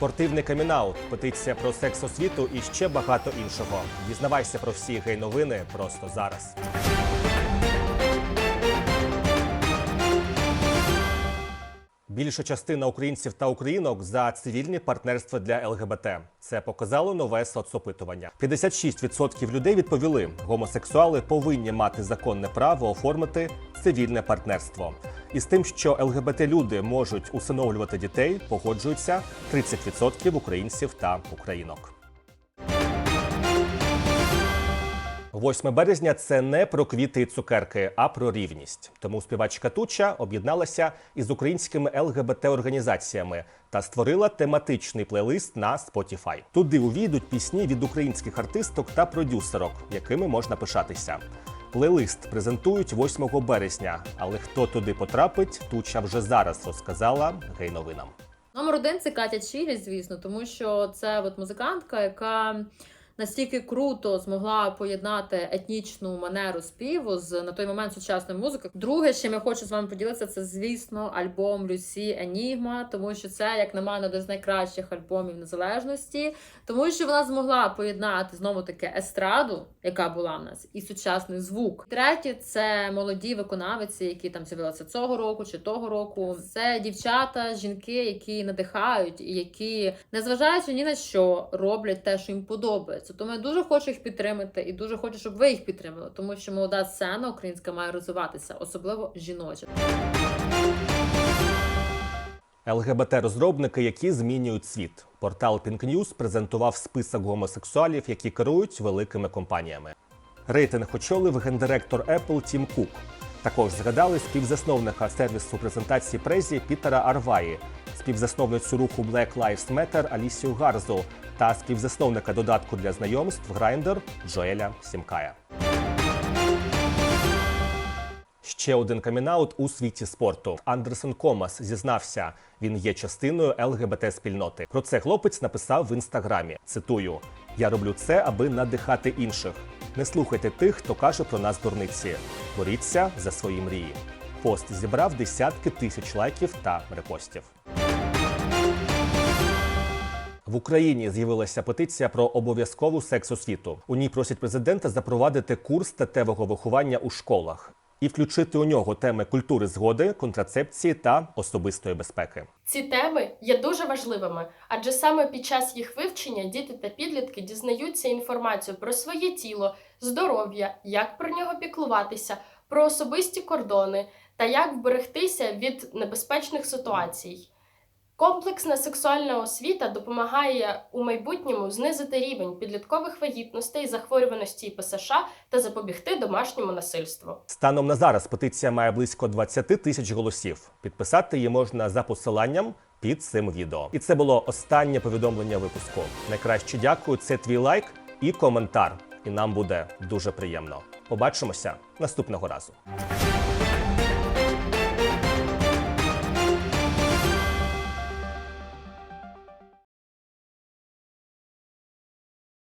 спортивний камінаут, петиція про секс освіту і ще багато іншого. Дізнавайся про всі гей-новини просто зараз. Більша частина українців та українок за цивільні партнерства для ЛГБТ. Це показало нове соцопитування. 56% людей відповіли, гомосексуали повинні мати законне право оформити цивільне партнерство. І з тим, що ЛГБТ люди можуть усиновлювати дітей, погоджуються 30% українців та українок. 8 березня це не про квіти і цукерки, а про рівність. Тому співачка Туча об'єдналася із українськими ЛГБТ-організаціями та створила тематичний плейлист на Spotify. Туди увійдуть пісні від українських артисток та продюсерок, якими можна пишатися. Плейлист презентують 8 березня, але хто туди потрапить, Туча вже зараз розказала гей-новинам. Номер один це Катя Чілі, звісно, тому що це от музикантка, яка настільки круто змогла поєднати етнічну манеру співу з на той момент сучасною музикою. Друге, чим я хочу з вами поділитися, це звісно альбом Люсі Енігма, тому що це, як на мене, один з найкращих альбомів незалежності, тому що вона змогла поєднати знову таки естраду, яка була в нас, і сучасний звук. Третє це молоді виконавиці, які там з'явилися цього року чи того року. Це дівчата, жінки, які надихають і які, незважаючи ні на що, роблять те, що їм подобається. Тому я дуже хочу їх підтримати і дуже хочу, щоб ви їх підтримали, тому що молода сцена українська має розвиватися, особливо жіноча. ЛГБТ-розробники, які змінюють світ. Портал Pink News презентував список гомосексуалів, які керують великими компаніями. Рейтинг очолив гендиректор Apple Тім Кук. Також згадали співзасновника сервісу презентації презі Пітера Арваї, співзасновницю руху Black Lives Matter Алісію Гарзу та співзасновника додатку для знайомств Grindr Джоеля Сімкая. Ще один камінаут у світі спорту. Андерсон Комас зізнався, він є частиною ЛГБТ спільноти. Про це хлопець написав в інстаграмі. Цитую: Я роблю це, аби надихати інших. Не слухайте тих, хто каже про нас дурниці. Боріться за свої мрії. Пост зібрав десятки тисяч лайків та репостів. В Україні з'явилася петиція про обов'язкову секс-освіту. У ній просять президента запровадити курс статевого виховання у школах і включити у нього теми культури згоди, контрацепції та особистої безпеки. Ці теми є дуже важливими, адже саме під час їх вивчення діти та підлітки дізнаються інформацію про своє тіло, здоров'я, як про нього піклуватися, про особисті кордони та як вберегтися від небезпечних ситуацій. Комплексна сексуальна освіта допомагає у майбутньому знизити рівень підліткових вагітностей, захворюваності ПСШ та запобігти домашньому насильству. Станом на зараз петиція має близько 20 тисяч голосів. Підписати її можна за посиланням під цим відео. І це було останнє повідомлення випуску. Найкраще дякую. Це твій лайк і коментар. І нам буде дуже приємно. Побачимося наступного разу.